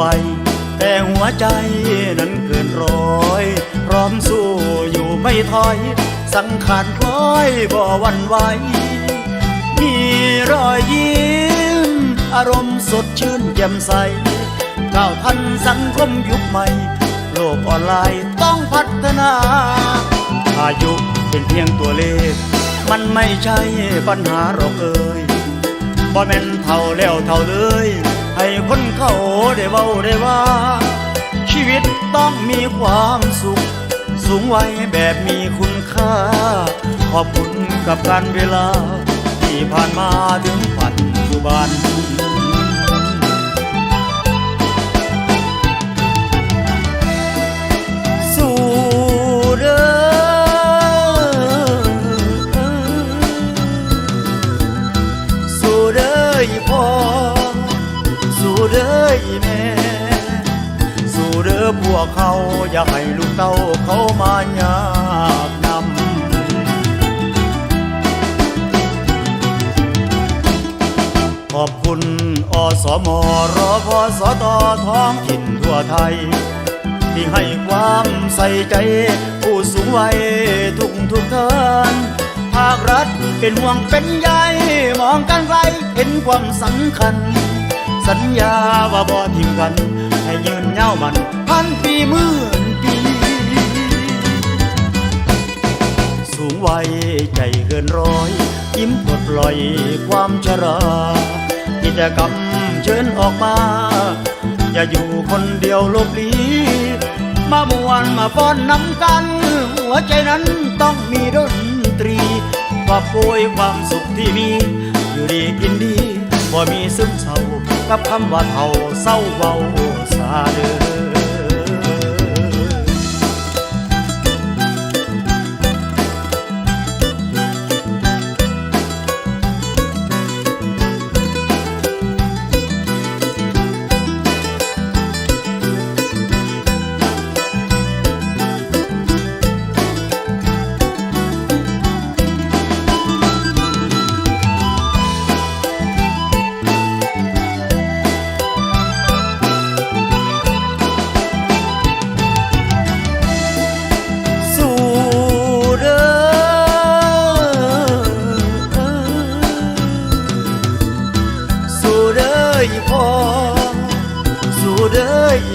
วัยแต่หัวใจนั้นเกินร้อย พร้อมสู้อยู่ไม่ถอย สังขารคล้อยบ่วันไหว มีรอยยิ้ม อารมณ์สดชื่นแจ่มใสก้าวทันสังคมยุคใหม่ โลกออนไลน์ต้องพัฒนาอายุเป็นเพียงตัวเลข มันไม่ใช่ปัญหาหรอกเอ่ยบ่แม่นเท่าแล้วเท่าเลย ให้คน เขาได้เว้าได้ว่า ชีวิตต้องมีความสุข สูงไวัยแบบมีคุณค่า ขอบคุณกับการเวลา ที่ผ่านมาถึงปัจจุบันสู่เด้อสู่เด้ออีพ่อสู่ เด้ออีแม่สู่เด้อพวกเขาอย่าให้ลูกเต้าเขามายากนำขอบคุณอสมรอพอสตท้องถิ่นทั่วไทย ที่ให้ความใส่ใจ ผู้สูงวัยทุกทุกเท่านภาครัฐเป็นห่วงเป็นใยมองกันไกลเห็นความสำคัญ สัญญาว่าบ่ทิ้งกัน ให้ยืนยามัน พันปีหมื่นปี สูงวัยใจเกินร้อย ยิ้มปลดปล่อยความชรากิจกรรมเชิญออกมา อย่าอยู่คนเดียวลบลีมามวนมาฟ้อนน้ำกัน หัวใจนั้นต้องมีดนตรีคว่าป่วยความสุขที่มี อยู่ดีกินดีบ่มีซึมเศร้า กับคำว่าเท่าเศร้าเบาสาเดือ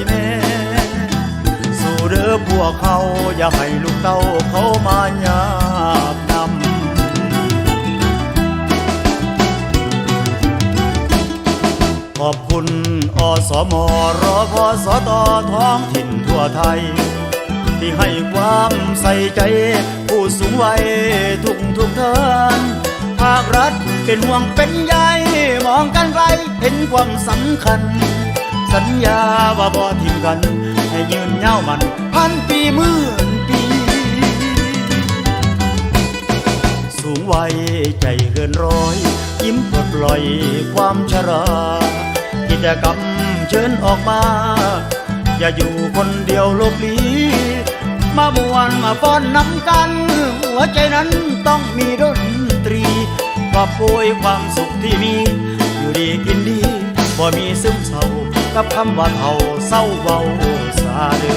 แม่สู่เด้อพวกเขาอย่าให้ลูกเต้าเขามายากนำขอบคุณอสมรอพอสตท้องถิ่นทั่วไทย ที่ให้ความใส่ใจ ผู้สูงวัยทุกทุกเท่านภาครัฐเป็นห่วงเป็นใยมองกันไกลเห็นความสำคัญ สัญญาว่าบ่ทิ้งกัน ให้ยืนยามัน พันปีหมื่นปี สูงวัยใจเกินร้อย ยิ้มปลดปล่อยความชรากิจกรรมเชิญออกมา อย่าอยู่คนเดียวลบหลีมามวนมาฟ้อนน้ำกัน หัวใจนั้นต้องมีดนตรีคว่าป่วยความสุขที่มี อยู่ดีกินดี บ่มีซึมเศร้ากับคำว่าเท่าเศร้าเบาสาเด้